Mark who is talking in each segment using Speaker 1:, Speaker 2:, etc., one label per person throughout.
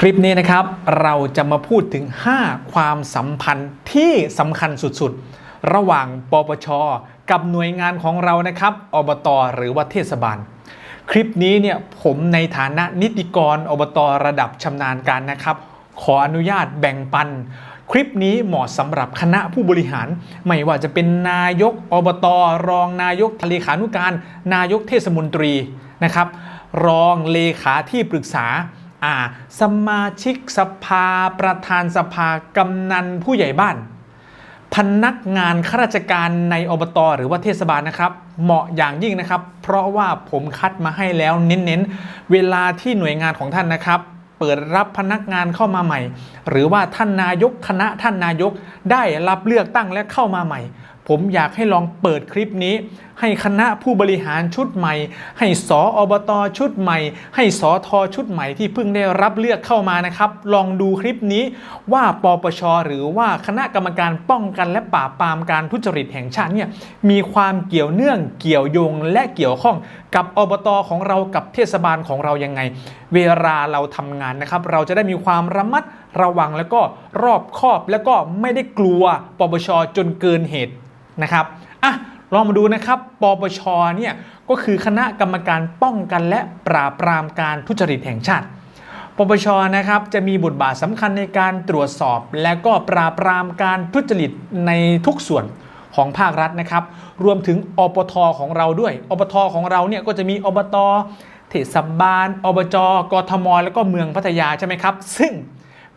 Speaker 1: คลิปนี้นะครับเราจะมาพูดถึง 5 ความสัมพันธ์ที่สำคัญสุดๆ ระหว่างปปช กับหน่วยงานของเรานะครับอบตหรือว่าเทศบาล คลิปนี้เนี่ยผมในฐานะนิติกรอบตระดับชำนาญการนะครับ ขออนุญาตแบ่งปัน คลิปนี้เหมาะสำหรับคณะผู้บริหาร ไม่ว่าจะเป็นนายกอบตรองนายกเลขานุการ นายกเทศมนตรีนะครับ รองเลขาที่ปรึกษา อ่า สมาชิกสภา ประธานสภากำนันผู้ใหญ่บ้าน พนักงานข้าราชการในอบตหรือว่าเทศบาลนะครับ เหมาะอย่างยิ่งนะครับ เพราะว่าผมคัดมาให้แล้วเน้นๆ เวลาที่หน่วยงานของท่านนะครับเปิดรับพนักงานเข้ามาใหม่ หรือว่าท่านนายกคณะท่านนายกได้รับเลือกตั้งและเข้ามาใหม่ ผมอยากให้ลองเปิดคลิปนี้ ให้คณะผู้บริหารชุดใหม่ ให้สออบตชุดใหม่ ให้สอทอชุดใหม่ที่เพิ่งได้รับเลือกเข้ามานะครับ ลองดูคลิปนี้ว่าปปชหรือว่าคณะกรรมการป้องกันและปราบปรามการทุจริตแห่งชาติเนี่ยมีความเกี่ยวเนื่องเกี่ยวโยงและเกี่ยวข้องกับอบตของเรากับเทศบาลของเรายังไง เวลาเราทำงานนะครับ เราจะได้มีความระมัดระวังแล้วก็รอบคอบแล้วก็ไม่ได้กลัวปปชจนเกินเหตุ นะครับอะลองมาดูนะครับปปชเนี่ยก็คือคณะกรรมการป้องกันและปราบปรามการทุจริตแห่งชาติปปชนะครับจะมีบทบาทสำคัญในการตรวจสอบ และก็ปราบปรามการทุจริตในทุกส่วนของภาครัฐนะครับ รวมถึงอปทของเราด้วยอปทของเราเนี่ยก็จะมีอบตเทศบาลอบจกทม แล้วก็เมืองพัทยาใช่ไหมครับ ซึ่ง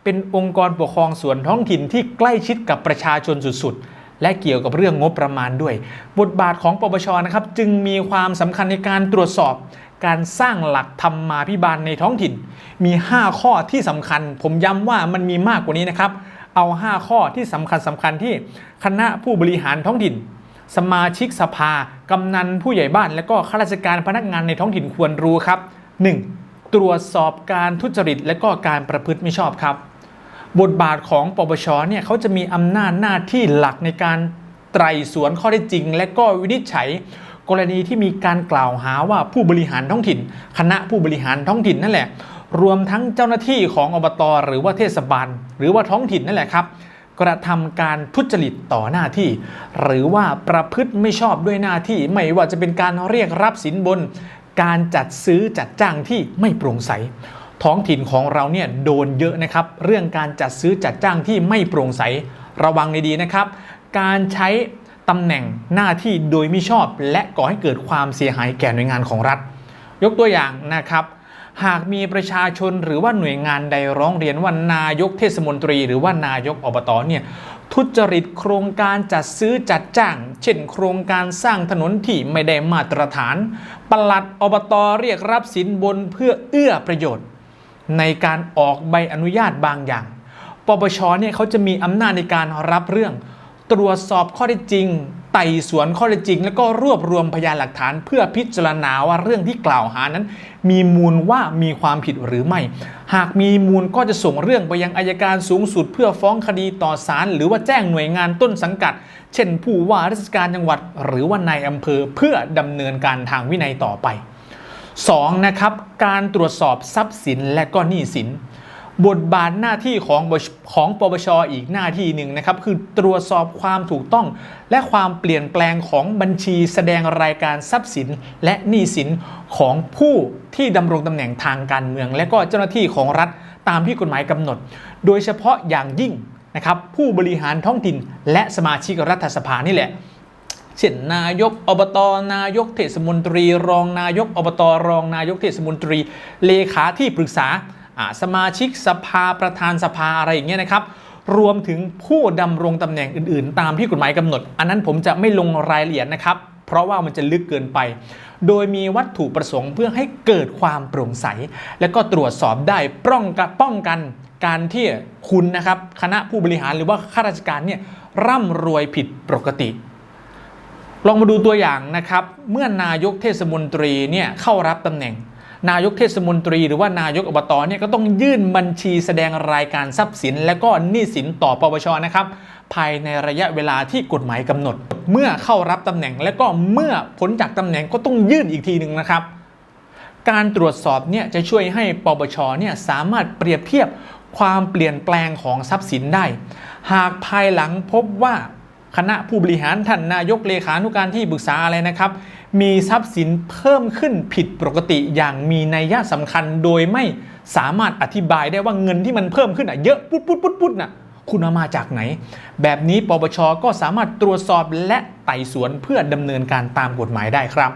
Speaker 1: เป็นองค์กรปกครองส่วนท้องถิ่นที่ใกล้ชิดกับประชาชนสุดๆ และเกี่ยวกับเรื่องงบประมาณด้วย บทบาทของปปชนะครับจึงมีความสำคัญในการตรวจสอบการสร้างหลักธรรมมาภิบาลในท้องถิ่น มี 5 ข้อที่สำคัญ ผมย้ำว่ามันมีมากกว่านี้นะครับ เอา 5 ข้อที่สำคัญสำคัญที่คณะผู้บริหารท้องถิ่น สมาชิกสภากำนันผู้ใหญ่บ้าน และก็ข้าราชการพนักงานในท้องถิ่นควรรู้ครับ 1. ตรวจสอบการทุจริตและก็การประพฤติไม่ชอบครับ บทบาทของปปชเนี่ยเขาจะมีอำนาจหน้าที่หลักในการไตรสวนข้อเท็จริง และก็วินิจฉัย กรณีที่มีการกล่าวหาว่าผู้บริหารท้องถิ่น คณะผู้บริหารท้องถิ่นนั่นแหละ รวมทั้งเจ้าหน้าที่ของอบตหรือว่าเทศบาล หรือว่าท้องถิ่นนั่นแหละครับ กระทำการทุจริตต่อหน้าที่ หรือว่าประพฤติไม่ชอบด้วยหน้าที่ ไม่ว่าจะเป็นการเรียกรับสินบน การจัดซื้อจัดจ้างที่ไม่โปร่งใส ท้องถิ่นของเราเนี่ยโดนเยอะนะครับ เรื่องการจัดซื้อจัดจ้างที่ไม่โปร่งใสระวังในดีนะครับ การใช้ตำแหน่งหน้าที่โดยมิชอบ และก่อให้เกิดความเสียหายแก่หน่วยงานของรัฐ ยกตัวอย่างนะครับหากมีประชาชนหรือว่าหน่วยงานใดร้องเรียนว่านายกเทศมนตรี หรือว่านายกอบตเนี่ยทุจริตโครงการจัดซื้อจัดจ้าง เช่น โครงการสร้างถนนที่ไม่ได้มาตรฐาน ปลัดอบตเรียกรับสินบนเพื่อเอื้อประโยชน์ ในการออกใบอนุญาตบางอย่าง ปปชเนี่ยเขาจะมีอำนาจในการรับเรื่อง ตรวจสอบข้อเท็จจริง ไต่สวนข้อเท็จจริง แล้วก็รวบรวมพยานหลักฐาน เพื่อพิจารณาว่าเรื่องที่กล่าวหานั้น มีมูลว่ามีความผิดหรือไม่ หากมีมูลก็จะส่งเรื่องไปยังอายการสูงสุด เพื่อฟ้องคดีต่อศาลหรือว่าแจ้งหน่วยงานต้นสังกัด เช่นผู้ว่าราชการจังหวัด หรือว่านายอำเภอเพื่อดำเนินการทางวินัยต่อไป 2. นะครับการตรวจสอบทรัพย์สินและก็หนี้สิน บทบาทหน้าที่ของของปปชอีกหน้าที่หนึ่งนะครับ คือตรวจสอบความถูกต้อง และความเปลี่ยนแปลงของบัญชีแสดงรายการทรัพย์สิน และหนี้สินของผู้ที่ดำรงตำแหน่งทางการเมือง และก็เจ้าหน้าที่ของรัฐตามที่กฎหมายกำหนด โดยเฉพาะอย่างยิ่งนะครับผู้บริหารท้องถิ่นและสมาชิกรัฐสภานี่แหละ เช่นนายกอบตนายกเทศมนตรี รองนายกอบตรองนายกเทศมนตรี เลขาที่ปรึกษาสมาชิกสภาประธานสภาอะไรอย่างเงี้ยนะครับรวมถึงผู้ดำรงตำแหน่งอื่น ๆ ตามที่กฎหมายกำหนด อันนั้นผมจะไม่ลงรายละเอียดนะครับ เพราะว่ามันจะลึกเกินไป โดยมีวัตถุประสงค์เพื่อให้เกิดความโปร่งใส และก็ตรวจสอบได้ป้องกันป้องกันการที่คุณนะครับคณะผู้บริหารหรือว่าข้าราชการเนี่ยร่ำรวยผิดปกติ ลองมาดูตัวอย่างนะครับ เมื่อนายกเทศมนตรีเนี่ยเข้ารับตำแหน่ง นายกเทศมนตรี หรือว่านายกอบตเนี่ยก็ต้องยื่นบัญชีแสดงรายการทรัพย์สิน และก็หนี้สินต่อปปชนะครับ ภายในระยะเวลาที่กฎหมายกำหนด เมื่อเข้ารับตำแหน่ง และก็เมื่อพ้นจากตำแหน่งก็ต้องยื่นอีกทีหนึ่งนะครับ การตรวจสอบเนี่ยจะช่วยให้ปปชเนี่ยสามารถเปรียบเทียบความเปลี่ยนแปลงของทรัพย์สินได้ หากภายหลังพบว่า คณะผู้บริหารท่านนายกเลขานุการที่ปรึกษาอะไรนะครับ มีทรัพย์สินเพิ่มขึ้นผิดปกติอย่างมีนัยยะสำคัญโดยไม่สามารถอธิบายได้ว่าเงินที่มันเพิ่มขึ้นอะเยอะปุ๊ดปุ๊ดปุ๊ดปุ๊ดน่ะคุณเอามาจากไหน แบบนี้ปปชก็สามารถตรวจสอบและไต่สวนเพื่อดำเนินการตามกฎหมายได้ครับ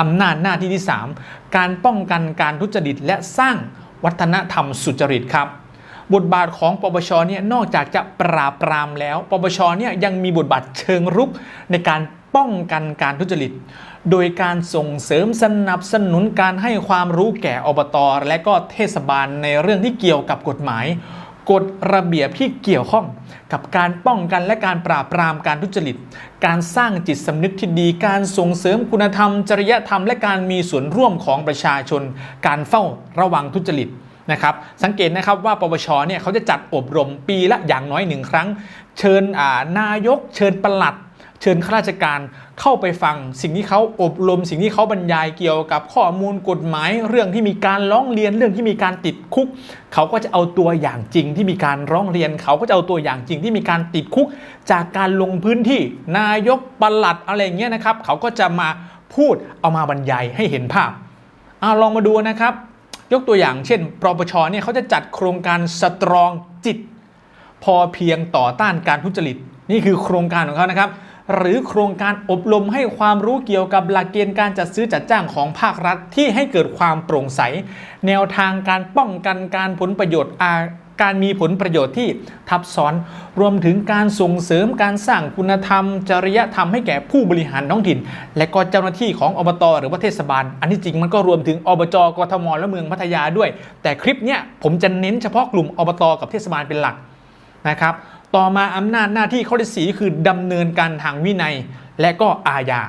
Speaker 1: อำนาจหน้าที่ที่ 3 การป้องกันการทุจริตและสร้างวัฒนธรรมสุจริตครับ บทบาทของปปชเนี่ยนอกจากจะปราบปรามแล้ว ปปชเนี่ยยังมีบทบาทเชิงรุกในการป้องกันการทุจริต โดยการส่งเสริมสนับสนุนการให้ความรู้แก่อบตและก็เทศบาลในเรื่องที่เกี่ยวกับกฎหมาย กฎระเบียบที่เกี่ยวข้องกับการป้องกันและการปราบปรามการทุจริต การสร้างจิตสำนึกที่ดี การส่งเสริมคุณธรรม จริยธรรม และการมีส่วนร่วมของประชาชน การเฝ้าระวังทุจริต นะครับสังเกตนะครับว่าปปชเนี่ยเขาจะจัดอบรมปีละอย่างน้อยหนึ่งครั้ง เชิญนายก เชิญประหลัด เชิญข้าราชการเข้าไปฟัง สิ่งที่เขาอบรม สิ่งที่เขาบรรยายเกี่ยวกับข้อมูลกฎหมาย เรื่องที่มีการร้องเรียนเรื่องที่มีการติดคุก เขาก็จะเอาตัวอย่างจริงที่มีการร้องเรียน เขาก็จะเอาตัวอย่างจริงที่มีการติดคุก จากการลงพื้นที่นายกประหลัดอะไรเงี้ยนะครับเขาก็จะมาพูดเอามาบรรยายให้เห็นภาพอาลองมาดูนะครับ ยกตัวอย่างเช่นปปชเนี่ยเขาจะจัดโครงการสตรองจิต พอเพียงต่อต้านการทุจริต นี่คือโครงการของเขานะครับ หรือโครงการอบรมให้ความรู้เกี่ยวกับหลักเกณฑ์การจัดซื้อจัดจ้างของภาครัฐที่ให้เกิดความโปร่งใส แนวทางการป้องกันการผลประโยชน์อา การมีผลประโยชน์ที่ทับซ้อน รวมถึงการส่งเสริมการสร้างคุณธรรม จริยธรรมให้แก่ผู้บริหารท้องถิ่น และก็เจ้าหน้าที่ของอบต หรือว่าเทศบาล อันที่จริงมันก็รวมถึงอบจกทมและเมืองพัทยาด้วย แต่คลิปเนี้ยผมจะเน้นเฉพาะกลุ่มอบต กับเทศบาลเป็นหลักนะครับต่อมาอำนาจหน้าที่ข้อที่สีคือดำเนินการทางวินัยและก็อาญา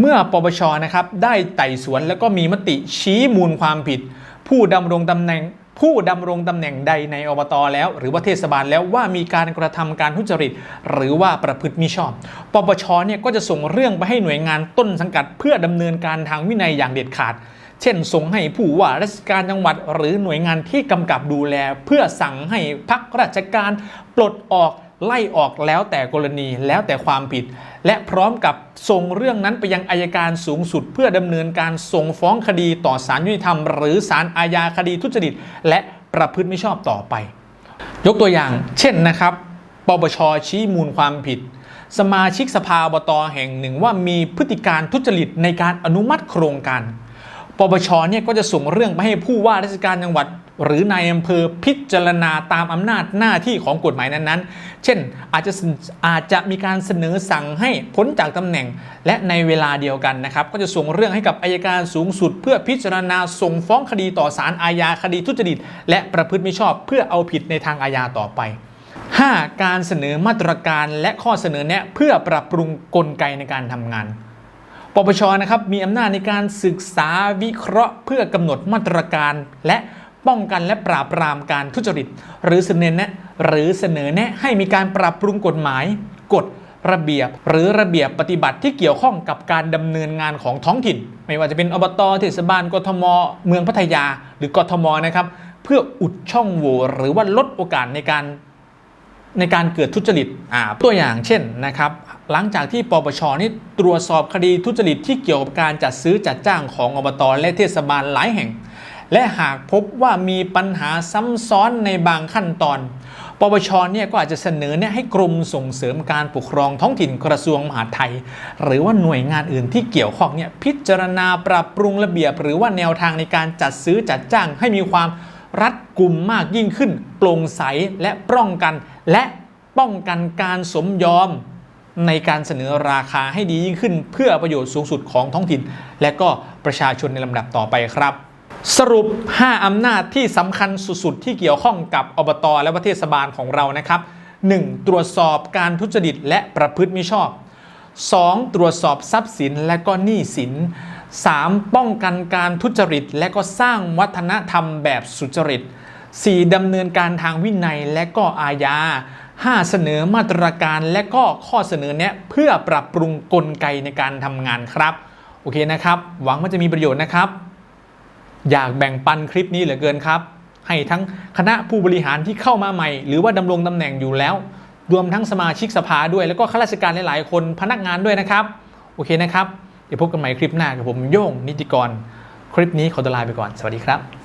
Speaker 1: เมื่อปปชนะครับได้ไต่สวนแล้วก็มีมติชี้มูลความผิด ผู้ดำรงตำแหน่ง ผู้ดำรงตำแหน่งใดในอบตแล้ว หรือว่าเทศบาลแล้วว่ามีการกระทำการทุจริต หรือว่าประพฤติมิชอบ ปปชเนี่ยก็จะส่งเรื่องไปให้หน่วยงานต้นสังกัด เพื่อดำเนินการทางวินัยอย่างเด็ดขาด เช่น ส่งให้ผู้ว่าราชการจังหวัด หรือหน่วยงานที่กำกับดูแล เพื่อสั่งให้พักราชการปลดออกไล่ออกแล้วแต่กรณีแล้วแต่ความผิด และพร้อมกับส่งเรื่องนั้นไปยังอายการสูงสุด เพื่อดำเนินการส่งฟ้องคดีต่อศาลยุติธรรม หรือศาลอาญาคดีทุจริต และประพฤติมิชอบต่อไป ยกตัวอย่าง เช่นนะครับปปชชี้มูลความผิด สมาชิกสภาอบตแห่งหนึ่งว่ามีพฤติการทุจริตในการอนุมัติโครงการปปชเนี่ยก็จะส่งเรื่องไปให้ผู้ว่าราชการจังหวัด หรือนายอำเภอพิจารณาตามอำนาจหน้าที่ของกฎหมายนั้นๆ เช่นอาจจะอาจจะมีการเสนอสั่งให้พ้นจากตำแหน่ง และในเวลาเดียวกันนะครับ ก็จะส่งเรื่องให้กับอายการสูงสุด เพื่อพิจารณาส่งฟ้องคดีต่อศาลอาญาคดีทุจริต และประพฤติมิชอบ เพื่อเอาผิดในทางอาญาต่อไป 5. การเสนอมาตรการและข้อเสนอแนะเพื่อปรับปรุงกลไกในการทำงานปปชนะครับมีอำนาจในการศึกษาวิเคราะห์ เพื่อกำหนดมาตรการและ ป้องกันและปราบปรามการทุจริต หรือเสนอแนะหรือเสนอแนะให้มีการปรับปรุงกฎหมาย กฎระเบียบ หรือระเบียบปฏิบัติที่เกี่ยวข้องกับการดำเนินงานของท้องถิ่น ไม่ว่าจะเป็นอบตเทศบาลกทม เมืองพัทยา หรือกทมนะครับเพื่ออุดช่องโหว่หรือว่าลดโอกาสในการในการเกิดทุจริตตัวอย่างเช่นนะครับ หลังจากที่ปปชนี่ตรวจสอบคดีทุจริตที่เกี่ยวกับการจัดซื้อจัดจ้างของอบตและเทศบาลหลายแห่ง และหากพบว่ามีปัญหาซ้ำซ้อนในบางขั้นตอน ปปชเนี่ยก็อาจจะเสนอเนี่ยให้กรมส่งเสริมการปกครองท้องถิ่นกระทรวงมหาดไทย หรือว่าหน่วยงานอื่นที่เกี่ยวข้องเนี่ยพิจารณาปรับปรุงระเบียบ หรือว่าแนวทางในการจัดซื้อจัดจ้างให้มีความรัดกุมมากยิ่งขึ้น โปร่งใสและป้องกัน และป้องกันการสมยอมในการเสนอราคาให้ดียิ่งขึ้น เพื่อประโยชน์สูงสุดของท้องถิ่น และก็ประชาชนในลำดับต่อไปครับ สรุป 5 อำนาจที่สำคัญสุดๆ ที่เกี่ยวข้องกับอบต และประเทศบาลของเรานะครับ 1. ตรวจสอบการทุจริตและประพฤติมิชอบ 2. ตรวจสอบทรัพย์สินและก็หนี้สิน 3. ป้องกันการทุจริต และก็สร้างวัฒนธรรมแบบสุจริต 4. ดำเนินการทางวินัยและก็อาญา 5. เสนอมาตรการและก็ข้อเสนอแนะเพื่อปรับปรุงกลไกในการทำงานครับ โอเคนะครับ หวังว่าจะมีประโยชน์นะครับ อยากแบ่งปันคลิปนี้เหลือเกินครับ ให้ทั้งคณะผู้บริหารที่เข้ามาใหม่ หรือว่าดำรงตำแหน่งอยู่แล้ว รวมทั้งสมาชิกสภาด้วย แล้วก็ข้าราชการหลาย ๆ คนพนักงานด้วยนะครับ โอเคนะครับ เดี๋ยวพบกันใหม่คลิปหน้ากับผมโย่งนิติกร คลิปนี้ขอตัวลาไปก่อน สวัสดีครับ